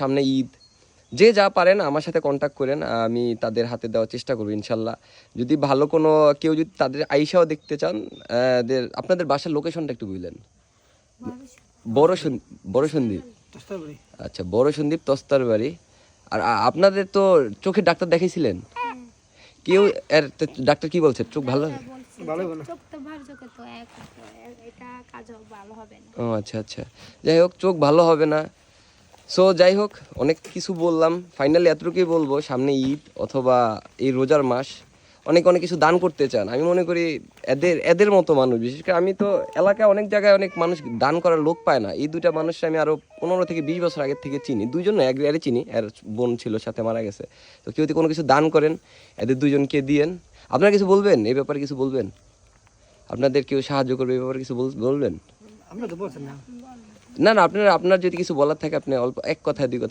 সামনে ঈদ। যে যা পারেন আমার সাথে কন্ট্যাক্ট করেন আমি তাদের হাতে দেওয়ার চেষ্টা করব ইনশাল্লাহ। যদি ভালো কোনো কেউ যদি তাদের আইসাও দেখতে চান আপনাদের বাসার লোকেশনটা একটু বুঝলেন বড় বড় সন্দীপ আচ্ছা বড় সন্দীপ তস্তার বাড়ি আর আপনাদের তো চোখের ডাক্তার দেখাইছিলেন? কেউ এর ডাক্তার কি বলছে? চোখ ভালো? হবে? চোখ তো ভালো চোখে তো এক এটা কাজ ভালো হবে না। ও আচ্ছা আচ্ছা। যাই হোক চোখ ভালো হবে না। সো যাই হোক অনেক কিছু বললাম। ফাইনালি এতটুকুই বলব সামনে ঈদ অথবা এই রোজার মাস অনেক অনেক কিছু দান করতে চান। আমি মনে করি এদের এদের মতো মানুষ বিশেষ করে আমি তো এলাকায় অনেক জায়গায় অনেক মানুষ দান করার লোক পায় না। এই দুটা মানুষ আমি আরও পনেরো থেকে বিশ বছর আগের থেকে চিনি। দুইজন না, এক এর চিনি এর বোন ছিল সাথে মারা গেছে। তো কেউ যদি কোনো কিছু দান করেন এদের দুজনকে দিয়েন। আপনারা কিছু বলবেন? এই ব্যাপারে কিছু বলবেন? আপনাদের কেউ সাহায্য করবে এই ব্যাপারে কিছু বল- বলবেন? আমরা তো বলছেন না। না না আপনার আপনার যদি কিছু বলার থাকে আপনি অল্প এক কথা দুই কথা